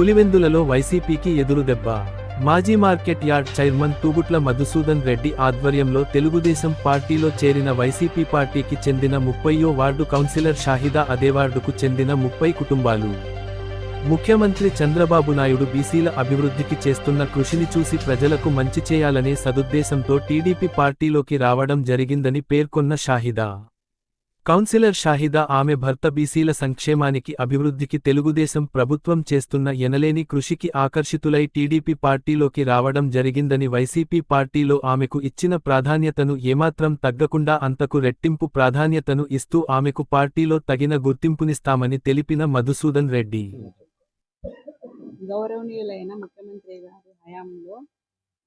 పులివెందులలో వైసీపీకి ఎదురుదెబ్బ మాజీ market yard chairman Thugutla Madhusudan Reddy ఆధ్వర్యంలో తెలుగుదేశం పార్టీలో చేరిన వైసీపీ పార్టీకి చెందిన ముప్పయో వార్డు కౌన్సిలర్ షాహిదా అదే వార్డుకు చెందిన ముప్పై కుటుంబాలు. ముఖ్యమంత్రి చంద్రబాబు నాయుడు బీసీల అభివృద్ధికి చేస్తున్న కృషిని చూసి ప్రజలకు మంచి చేయాలనే సదుద్దేశంతో టీడీపీ పార్టీలోకి రావడం జరిగిందని పేర్కొన్న షాహిదా. కౌన్సిలర్ షాహిదా ఆమె భర్త బీసీల సంక్షేమానికి అభివృద్ధికి తెలుగుదేశం ప్రభుత్వం చేస్తున్న ఎనలేని కృషికి ఆకర్షితులై టీడీపీ పార్టీలోకి రావడం జరిగిందని వైసీపీ పార్టీలో ఆమెకు ఇచ్చిన ప్రాధాన్యతను ఏమాత్రం తగ్గకుండా అంతకు రెట్టింపు ప్రాధాన్యతను ఇస్తూ ఆమెకు పార్టీలో తగిన గుర్తింపునిస్తామని తెలిపిన మధుసూదన్ రెడ్డి. గౌరవనీయులైన ముఖ్యమంత్రి గారి హయాంలో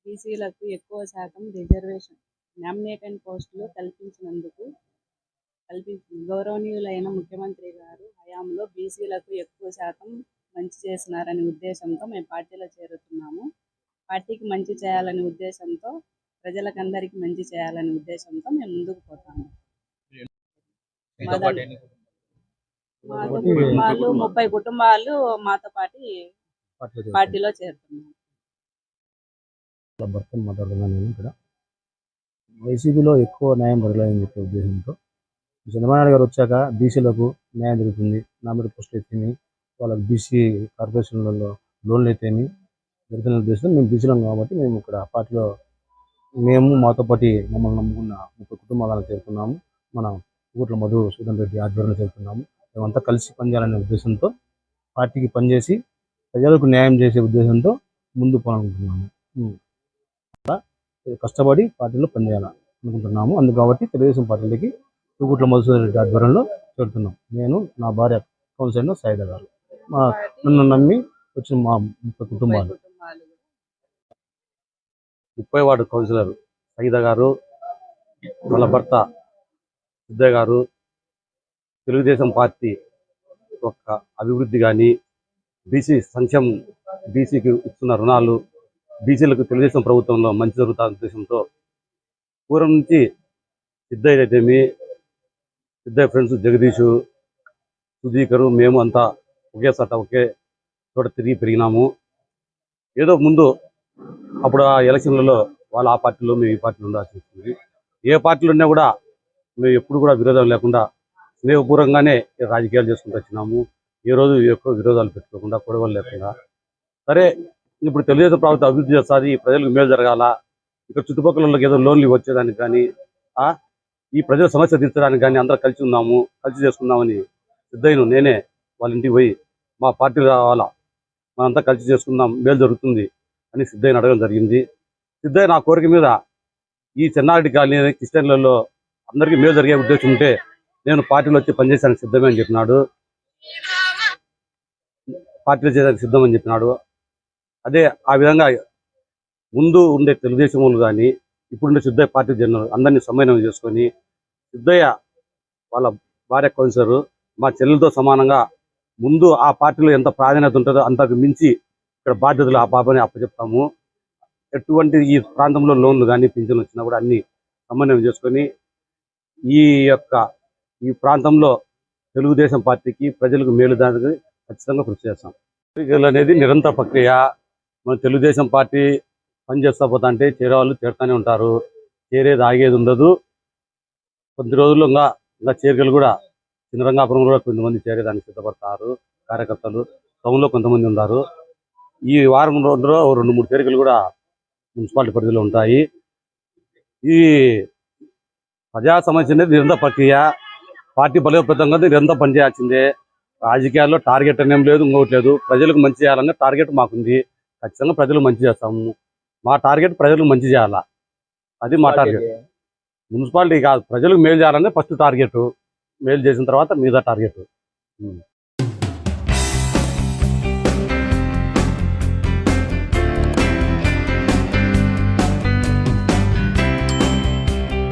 బీసీలకు ఎక్కువ శాతం రిజర్వేషన్ నామినేటెడ్ పోస్టులు కల్పించినందుకు కల్పించింది గౌరవనీయులైన ముఖ్యమంత్రి గారు హయాంలో బీసీలకు ఎక్కువ శాతం మంచి చేసినారనే ఉద్దేశంతో మేము పార్టీలో చేరుతున్నాము. పార్టీకి మంచి చేయాలనే ఉద్దేశంతో ప్రజలకందరికీ మంచి చేయాలనే ఉద్దేశంతో మేము ముందుకు పోతాము. మీతో కుటుంబాలు. ముప్పై కుటుంబాలు మాతో పాటు పార్టీలో చేరుతున్నాము వాళ్ళ భర్తను మాట్లాడుతున్నాను నేను ఇక్కడ. వైసీపీలో ఎక్కువ న్యాయం జరగలేదని చెప్పే ఉద్దేశంతో. చంద్రబాబు నాయుడు గారు వచ్చాక బీసీలకు న్యాయం జరుగుతుంది. నామిడి పోస్టులు అయితేమి వాళ్ళకి బీసీ కార్పొరేషన్లలో లోన్లు అయితేమి జరుగుతున్న ఉద్దేశంతో మేము బీసీలం కాబట్టి మేము ఇక్కడ పార్టీలో మేము మాతో పాటు మమ్మల్ని నమ్ముకున్న ముప్పై కుటుంబాలను చేరుకున్నాము. మన ఊర్ల మధు సూదన్ రెడ్డి ఆధ్వర్యంలో చేరుకున్నాము. మేమంతా కలిసి పనిచేయాలనే ఉద్దేశంతో పార్టీకి పనిచేసి ప్రజలకు న్యాయం చేసే ఉద్దేశంతో ముందు పోవాలనుకుంటున్నాము. కష్టపడి పార్టీలో పనిచేయాలనుకుంటున్నాము. అందుకు కాబట్టి తెలుగుదేశం పార్టీలకి తూగుట్ల మధుసూదన్ రెడ్డి ఆధ్వర్యంలో చేరుతున్నాం నేను నా భార్య కౌన్సిలర్ సాయిద గారు. మా నన్ను నమ్మి వచ్చిన మా ముప్పై కుటుంబాలు. ముప్పై వార్డు కౌన్సిలర్ సైద గారు వాళ్ళ భర్త సిద్ధయ్య గారు తెలుగుదేశం పార్టీ యొక్క అభివృద్ధి కానీ బీసీ సంక్షేమం బీసీకి ఇస్తున్న రుణాలు బీసీలకు తెలుగుదేశం ప్రభుత్వంలో మంచి జరుగుతున్న ఉద్దేశంతో పూర్వం నుంచి సిద్ధయ్య ఇద్దరు ఫ్రెండ్స్ జగదీషు సుధీకరు మేము అంతా ఒకే చట్ట ఒకే చోట తిరిగి పెరిగినాము. ఏదో ముందు అప్పుడు ఆ ఎలక్షన్లలో వాళ్ళు ఆ పార్టీలో మేము ఈ పార్టీలో ఉండాల్సి వస్తుంది ఏ పార్టీలు ఉన్నా కూడా మేము ఎప్పుడు కూడా విరోధం లేకుండా స్నేహపూర్వకంగానే రాజకీయాలు చేసుకుంటూ వచ్చినాము. ఏ రోజు ఎక్కువ విరోధాలు పెట్టుకోకుండా గొడవలు లేకుండా. సరే ఇప్పుడు తెలుగుదేశం ప్రభుత్వం అభివృద్ధి చేస్తుంది ప్రజలకు మేలు జరగాల. ఇక్కడ చుట్టుపక్కల ఏదో లోన్లు వచ్చేదానికి కానీ ఆ ఈ ప్రజల సమస్య తీర్చడానికి కానీ అందరూ కలిసి ఉన్నాము కలిసి చేసుకుందామని సిద్ధయ్యను నేనే వాళ్ళ ఇంటికి పోయి మా పార్టీ రావాలా మనంతా కలిసి చేసుకుందాం మేలు జరుగుతుంది అని సిద్ధయ్యని అడగడం జరిగింది. సిద్ధయ్య నా కోరిక మీద ఈ చెన్నారెడ్డి కాలనీ క్రిస్టియన్లలో అందరికీ మేలు జరిగే ఉద్దేశం ఉంటే నేను పార్టీలో వచ్చి పనిచేసాను సిద్ధమే అని చెప్పినాడు. పార్టీలో చేయడానికి సిద్ధం అని చెప్పినాడు. అదే ఆ విధంగా ముందు ఉండే తెలుగుదేశం వాళ్ళు కానీ ఇప్పుడున్న సిద్ధయ్య పార్టీ జనరల్ అందరినీ సమన్వయం చేసుకొని సిద్ధయ్య వాళ్ళ భార్య కౌన్సిలర్ మా చెల్లెలతో సమానంగా ముందు ఆ పార్టీలో ఎంత ప్రాధాన్యత ఉంటుందో అంతకు మించి ఇక్కడ బాధ్యతలు ఆ పాపని అప్పచెప్తాము. ఎటువంటి ఈ ప్రాంతంలో లోన్లు కానీ పింఛన్లు వచ్చినా కూడా అన్ని సమన్వయం చేసుకొని ఈ యొక్క ఈ ప్రాంతంలో తెలుగుదేశం పార్టీకి ప్రజలకు మేలు దానికి ఖచ్చితంగా కృషి చేస్తాం. ఎన్నికలు అనేది నిరంతర ప్రక్రియ. మన తెలుగుదేశం పార్టీ పనిచేస్తా పోతా అంటే చేరే వాళ్ళు చేరుతూనే ఉంటారు. చేరేది ఆగేది ఉండదు. కొద్ది రోజుల్లో ఇంకా ఇంకా చేరికలు కూడా చిన్నరంగాపురం కూడా కొంతమంది చేరేదానికి సిద్ధపడతారు. కార్యకర్తలు టౌన్లో కొంతమంది ఉన్నారు ఈ వారం రోజుల్లో రెండు మూడు చేరికలు కూడా మున్సిపాలిటీ పరిధిలో ఉంటాయి. ఈ ప్రజా సమస్య అనేది నిరంతర ప్రక్రియ. పార్టీ బలోపేతంగా నిరంతరం పనిచేయాల్సిందే రాజకీయాల్లో టార్గెట్ అనేం లేదు ఇంకోటి లేదు. ప్రజలకు మంచి చేయాలనే టార్గెట్ మాకుంది. ఖచ్చితంగా ప్రజలు మంచి చేస్తాము. మా టార్గెట్ ప్రజలకు మంచి చేయాలా? అది మా టార్గెట్. మున్సిపాలిటీ కాదు ప్రజలకు మేలు చేయాలనే ఫస్ట్ టార్గెట్. మేలు చేసిన తర్వాత మిగతా టార్గెట్.